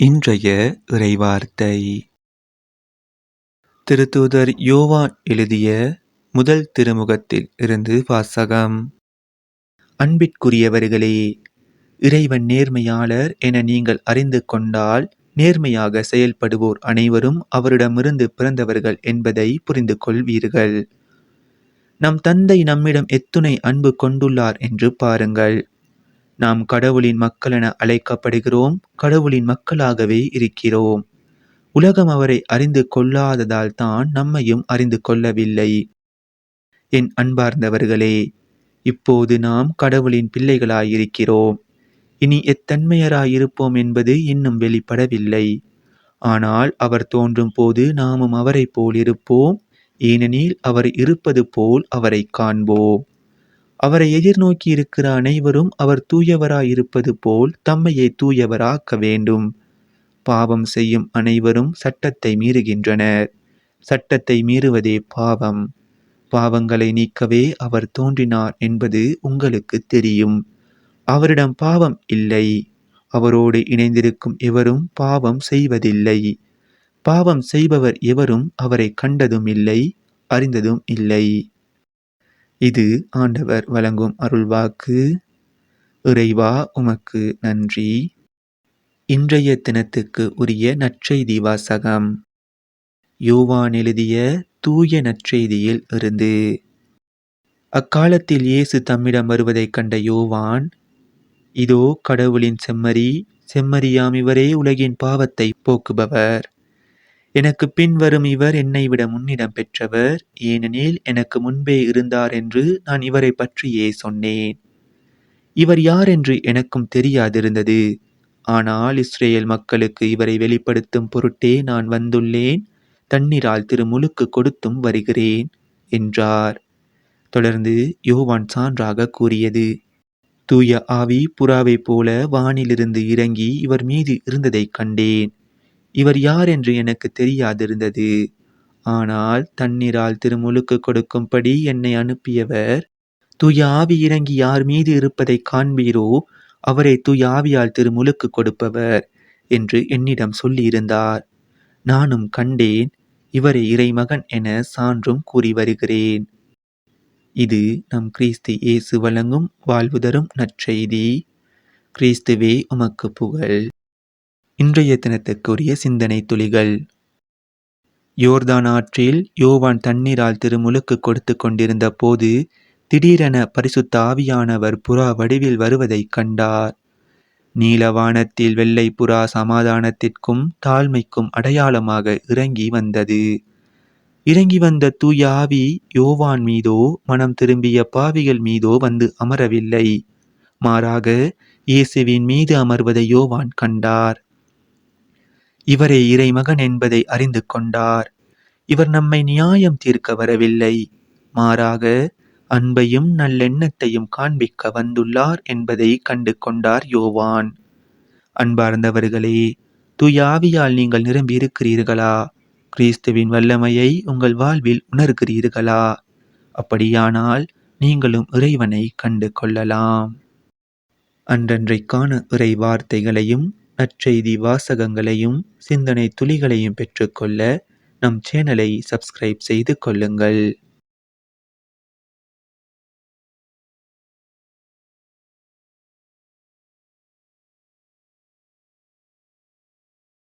இன்றைய இறைவார்த்தை. திருத்தூதர் யோவான் எழுதிய முதல் திருமுகத்தில் இருந்து வாசகம். அன்பிற்குரியவர்களே இறைவன் நேர்மையாளர் என நீங்கள் அறிந்து கொண்டால் நேர்மையாக செயல்படுவோர் அனைவரும் அவரிடமிருந்து பிறந்தவர்கள் என்பதை புரிந்து கொள்வீர்கள். நம் தந்தை நம்மிடம் எத்துணை அன்பு கொண்டுள்ளார் என்று பாருங்கள். நாம் கடவுளின் மக்களென அழைக்கப்படுகிறோம் கடவுளின் மக்களாகவே இருக்கிறோம். உலகம் அவரை அறிந்து கொள்ளாததால் தான் நம்மையும் அறிந்து கொள்ளவில்லை. என் அன்பார்ந்தவர்களே இப்போது நாம் கடவுளின் பிள்ளைகளாயிருக்கிறோம். இனி எத்தன்மையராயிருப்போம் என்பது இன்னும் வெளிப்படவில்லை. ஆனால் அவர் தோன்றும் போது நாமும் அவரைப் போல் இருப்போம் ஏனெனில் அவர் இருப்பது போல் அவரை காண்போம். அவரை எதிர்நோக்கி இருக்கிற அனைவரும் அவர் தூயவராயிருப்பது போல் தம்மையே தூயவராக்க வேண்டும். பாவம் செய்யும் அனைவரும் சட்டத்தை மீறுகின்றனர். சட்டத்தை மீறுவதே பாவம். பாவங்களை நீக்கவே அவர் தோன்றினார் என்பது உங்களுக்கு தெரியும். அவரிடம் பாவம் இல்லை. அவரோடு இணைந்திருக்கும் எவரும் பாவம் செய்வதில்லை. பாவம் செய்பவர் எவரும் அவரை கண்டதும் இல்லை அறிந்ததும் இல்லை. இது ஆண்டவர் வழங்கும் அருள்வாக்கு. இறைவா உமக்கு நன்றி. இன்றைய தினத்துக்கு உரிய நற்செய்தி வாசகம். யோவான் எழுதிய தூய நற்செய்தியில் இருந்து. அக்காலத்தில் இயேசு தம்மிடம் வருவதைக் கண்ட யோவான் இதோ கடவுளின் செம்மறி செம்மறியாம் இவரே உலகின் பாவத்தை போக்குபவர். எனக்கு பின் வரும் இவர் என்னை விட முன்னிடம் பெற்றவர். ஏனெனில் எனக்கு முன்பே இருந்தார் என்று நான் இவரை பற்றியே சொன்னேன். இவர் யார் என்று எனக்கும் தெரியாதிருந்தது. ஆனால் இஸ்ரேல் மக்களுக்கு இவரை வெளிப்படுத்தும் பொருட்டே நான் வந்துள்ளேன். தண்ணீரால் திருமுழுக்கு கொடுத்தும் வருகிறேன் என்றார். தொடர்ந்து யோவான் சான்றாக கூறியது. தூய ஆவி புறாவைப் போல வானிலிருந்து இறங்கி இவர் மீது இருந்ததைக் கண்டேன். இவர் யார் என்று எனக்கு தெரியாதிருந்தது. ஆனால் தண்ணீரால் திருமுழுக்கு கொடுக்கும்படி என்னை அனுப்பியவர் துயாவி இறங்கி யார் மீது இருப்பதை காண்பீரோ அவரை துயாவியால் திருமுழுக்கு கொடுப்பவர் என்று என்னிடம் சொல்லியிருந்தார். நானும் கண்டேன் இவரை இறைமகன் என சான்றும் கூறி வருகிறேன். இது நம் கிறிஸ்து இயேசு வழங்கும் வாழ்வுதரும் நற்செய்தி. கிறிஸ்துவே உமக்கு புகழ். இன்றைய தினத்துக்குரிய சிந்தனை துளிகள். யோர்தான் ஆற்றில் யோவான் தண்ணீரால் திருமுழுக்கு கொடுத்து கொண்டிருந்த போது திடீரென பரிசுத்த ஆவியானவர் புறா வடிவில் வருவதைக் கண்டார். நீலவானத்தில் வெள்ளை புறா சமாதானத்திற்கும் தாழ்மைக்கும் அடையாளமாக இறங்கி வந்தது. இறங்கி வந்த தூய ஆவி யோவான் மீதோ மனம் திரும்பிய பாவிகள் மீதோ வந்து அமரவில்லை. மாறாக இயேசுவின் மீது அமர்வதை யோவான் கண்டார். இவரே இறைமகன் என்பதை அறிந்து கொண்டார் இவர் நம்மை நியாயம் தீர்க்க வரவில்லை. மாறாக அன்பையும் நல்லெண்ணத்தையும் காண்பிக்க வந்துள்ளார் என்பதை கண்டு கொண்டார் யோவான். அன்பார்ந்தவர்களே துயாவியால் நீங்கள் நிரம்பி இருக்கிறீர்களா? கிறிஸ்துவின் வல்லமையை உங்கள் வாழ்வில் உணர்கிறீர்களா? அப்படியானால் நீங்களும் இறைவனை கண்டு கொள்ளலாம் அன்றன்றைக்கான இறை வார்த்தைகளையும் நற்செய்தி வாசகங்களையும் சிந்தனை துளிகளையும் பெற்றுக்கொள்ள நம் சேனலை சப்ஸ்கிரைப் செய்து கொள்ளுங்கள்.